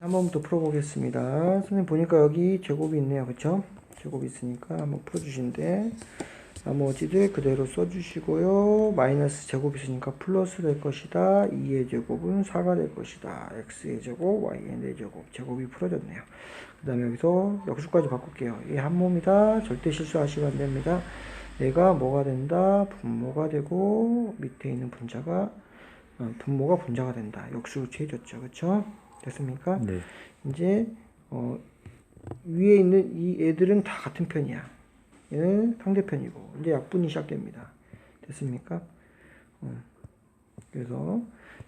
한 번부터 풀어보겠습니다. 선생님 보니까 여기 제곱이 있네요. 그쵸? 제곱이 있으니까 한번 풀어주신데 나머지들 그대로 써주시고요. 마이너스 제곱 있으니까 플러스 될 것이다. 2의 제곱은 4가 될 것이다. x의 제곱, y의 4제곱. 제곱이 풀어졌네요. 그 다음에 여기서 역수까지 바꿀게요. 이 한 몸이다. 절대 실수하시면 안 됩니다. 얘가 뭐가 된다? 분모가 되고 밑에 있는 분자가 어, 분모가 분자가 된다. 역수로 취해졌죠. 그쵸? 됐습니까? 네. 이제 어, 위에 있는 이 애들은 다 같은 편이야. 얘는 상대편이고 이제 약분이 시작됩니다. 됐습니까? 어, 그래서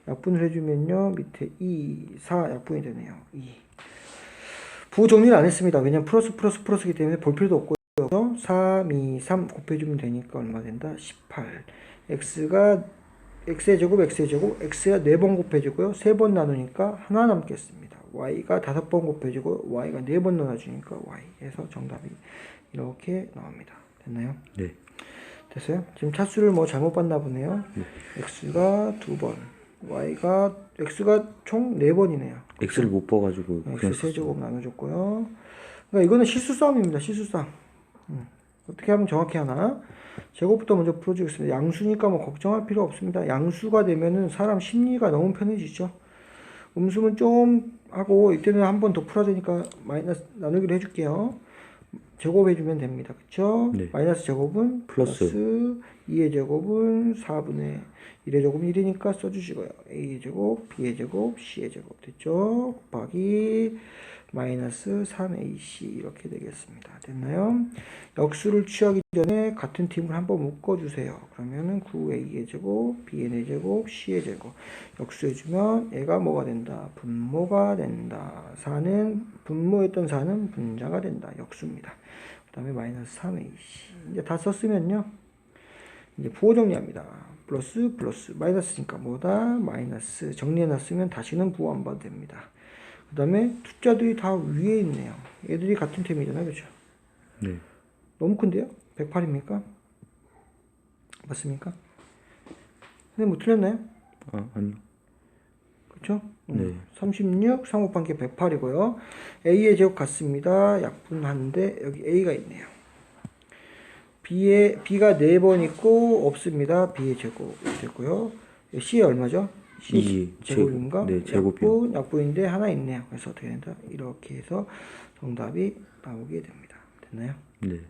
약분을 해주면요 밑에 2, 4 약분이 되네요. 2. 부호 정리를 안 했습니다. 왜냐면 플러스 플러스 플러스이기 때문에 볼 필요도 없고요. 3, 2, 3 곱해주면 되니까 얼마 된다? 18. x가 x의 제곱, x의 제곱, x가 4번 곱해지고요. 3번 나누니까 하나 남겠습니다. y가 5번 곱해지고 y가 4번 나눠주니까 y. 해서 정답이 이렇게 나옵니다. 됐나요? 네. 됐어요? 지금 차수를 뭐 잘못 봤나 보네요. x가 2번, y가 x가 총 4번이네요. X를 못 봐가지고 x 세제곱 나눠줬고요. 그러니까 이거는 실수 싸움입니다. 실수 싸움. 음. 어떻게 하면 정확히 하나? 제곱부터 먼저 풀어주겠습니다. 양수니까 뭐 걱정할 필요 없습니다. 양수가 되면은 사람 심리가 너무 편해지죠. 음수는 좀 하고 이때는 한 번 더 풀어야 되니까 마이너스 나누기로 해줄게요. 제곱해주면 됩니다. 그쵸? 네. 마이너스 제곱은 플러스. 플러스 2의 제곱은 4분의 1의 제곱은 1이니까 써주시고요. a의 제곱, b의 제곱, c의 제곱 됐죠? 곱하기 마이너스 3ac 이렇게 되겠습니다. 됐나요? 역수를 취하기 전에 같은 팀을 한번 묶어주세요. 그러면은 9a의 제곱, b의 제곱, c의 제곱 역수해주면 얘가 뭐가 된다? 분모가 된다. 4는 분모였던 4는 분자가 된다. 역수입니다. 그 다음에 마이너스 3ac 이제 다 썼으면요. 이제 부호 정리합니다. 플러스 플러스 마이너스니까 뭐다? 마이너스 정리해놨으면 다시는 부호 안 봐도 됩니다. 그 다음에 숫자들이 다 위에 있네요. 얘들이 같은 템이잖아요. 그죠? 네. 너무 큰데요? 108입니까? 맞습니까? 근데 뭐 틀렸나요? 아 아니요. 그쵸? 네. 36, 3 곱한 게 108이고요. A의 제곱 같습니다. 약분 한데 여기 A가 있네요. B의, B가 4번 있고 없습니다. B의 제곱 됐고요. C의 얼마죠? C 이 제곱인가? 제- 네, 제곱이요. 약분, 약분인데 하나 있네요. 그래서 어떻게 된다? 이렇게 해서 정답이 나오게 됩니다. 됐나요? 네.